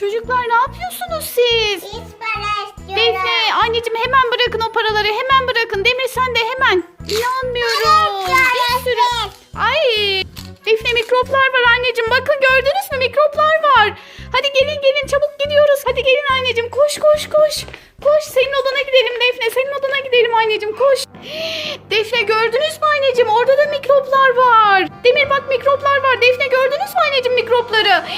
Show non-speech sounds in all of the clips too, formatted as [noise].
Çocuklar ne yapıyorsunuz siz? Hiç para istiyorum. Defne anneciğim hemen bırakın o paraları hemen bırakın. Demir sen de hemen. İnanmıyorum. Bir sürü. Ay. Defne mikroplar var anneciğim. Bakın gördünüz mü mikroplar var. Hadi gelin gelin çabuk gidiyoruz. Hadi gelin anneciğim koş koş koş. Koş senin odana gidelim Defne. Senin odana gidelim anneciğim koş. [gasps] Defne gördünüz mü anneciğim? Orada da mikroplar var. Demir bak mikroplar var. Defne gördünüz mü anneciğim mikropları? [gasps]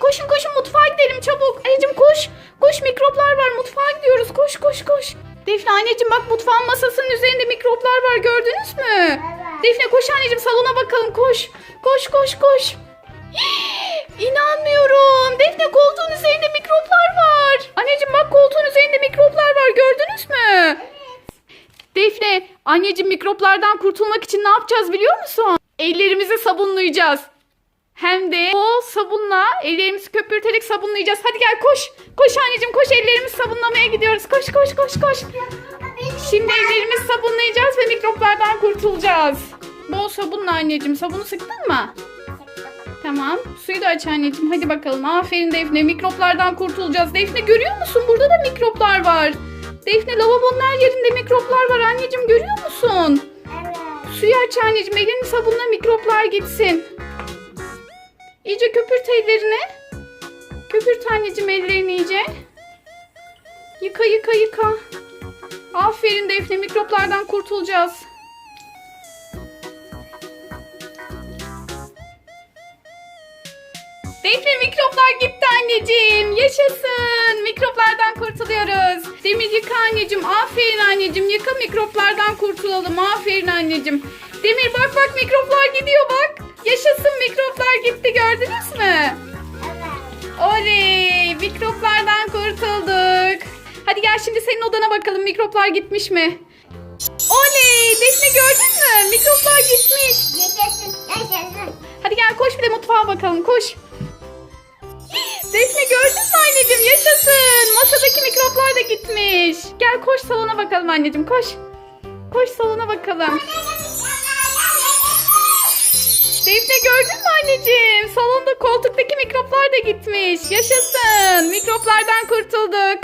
Koşun koşun mutfağa gidelim çabuk. Anneciğim koş. Koş mikroplar var. Mutfağa gidiyoruz. Koş koş koş. Defne anneciğim bak mutfağın masasının üzerinde mikroplar var. Gördünüz mü? Evet. Defne koş anneciğim salona bakalım koş. Koş koş koş. [gasps] İnanmıyorum. Defne koltuğun üzerinde mikroplar var. Anneciğim bak koltuğun üzerinde mikroplar var. Gördünüz mü? Defne, anneciğim mikroplardan kurtulmak için ne yapacağız biliyor musun? Ellerimizi sabunlayacağız. Hem de o sabunla ellerimizi köpürterek sabunlayacağız. Hadi gel koş. Koş anneciğim koş ellerimizi sabunlamaya gidiyoruz. Koş koş koş koş. Şimdi ellerimizi sabunlayacağız ve mikroplardan kurtulacağız. Bol sabunla anneciğim. Sabunu sıktın mı? Tamam. Suyu da aç anneciğim. Hadi bakalım. Aferin Defne. Mikroplardan kurtulacağız. Defne görüyor musun? Burada da mikroplar var. Defne lavabonun her yerinde mikroplar var. Anneciğim görüyor musun? Evet. Suyu aç anneciğim. Elini sabunla mikroplar gitsin. İyice köpürt ellerini. Köpürt anneciğim ellerini iyice. Yıka yıka yıka. Aferin Defne mikroplardan kurtulacağız. Defne mikroplar gitti anneciğim. Yaşasın. Mikroplardan kurtuluyoruz. Demir yıka anneciğim. Aferin anneciğim. Yıka mikroplardan kurtulalım. Aferin anneciğim. Demir bak bak mikroplar gidiyor bak. Yaşasın mikroplar gitti gördünüz mü? Evet. Oley! Mikroplardan kurtulduk. Hadi gel şimdi senin odana bakalım mikroplar gitmiş mi? Oley! Defne gördün mü? Mikroplar gitmiş. Yaşasın. Yaşasın. Hadi gel koş bir de mutfağa bakalım koş. Defne gördün mü anneciğim yaşasın. Masadaki mikroplar da gitmiş. Gel koş salona bakalım anneciğim koş. Koş salona bakalım. Defne gördün mü anneciğim? Salonda koltuktaki mikroplar da gitmiş. Yaşasın. Mikroplardan kurtulduk.